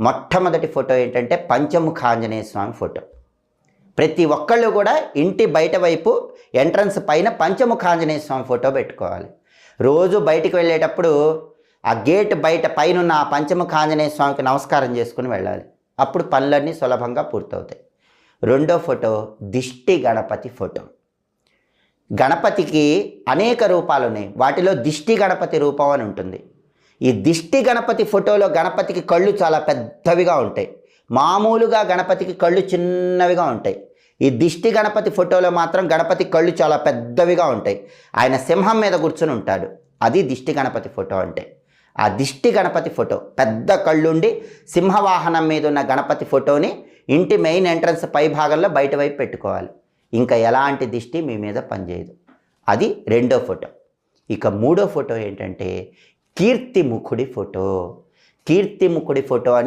మొట్టమొదటి ఫోటో ఏంటంటే పంచముఖ ఆంజనేయ స్వామి ఫోటో. ప్రతి ఒక్కళ్ళు కూడా ఇంటి బయట వైపు ఎంట్రన్స్ పైన పంచముఖ ఆంజనేయ స్వామి ఫోటో పెట్టుకోవాలి. రోజు బయటికి వెళ్ళేటప్పుడు ఆ గేట్ బయట పైన ఉన్న ఆ పంచముఖ ఆంజనేయ స్వామికి నమస్కారం చేసుకుని వెళ్ళాలి. అప్పుడు పనులన్నీ సులభంగా పూర్తవుతాయి. రెండో ఫోటో దిష్టి గణపతి ఫోటో. గణపతికి అనేక రూపాలు ఉన్నాయి. వాటిలో దిష్టి గణపతి రూపం అని ఉంటుంది. ఈ దిష్టి గణపతి ఫోటోలో గణపతికి కళ్ళు చాలా పెద్దవిగా ఉంటాయి. మామూలుగా గణపతికి కళ్ళు చిన్నవిగా ఉంటాయి. ఈ దిష్టి గణపతి ఫోటోలో మాత్రం గణపతి కళ్ళు చాలా పెద్దవిగా ఉంటాయి. ఆయన సింహం మీద కూర్చుని ఉంటాడు. అది దిష్టి గణపతి ఫోటో అంటే. ఆ దిష్టి గణపతి ఫోటో పెద్ద కళ్ళుండి సింహవాహనం మీద ఉన్న గణపతి ఫోటోని ఇంటి మెయిన్ ఎంట్రన్స్ పై భాగంలో బయట వైపు పెట్టుకోవాలి. ఇంకా ఎలాంటి దిష్టి మీ మీద పనిచేయదు. అది రెండో ఫోటో. ఇక మూడో ఫోటో ఏంటంటే కీర్తిముఖుడి ఫోటో. కీర్తిముఖుడి ఫోటో అని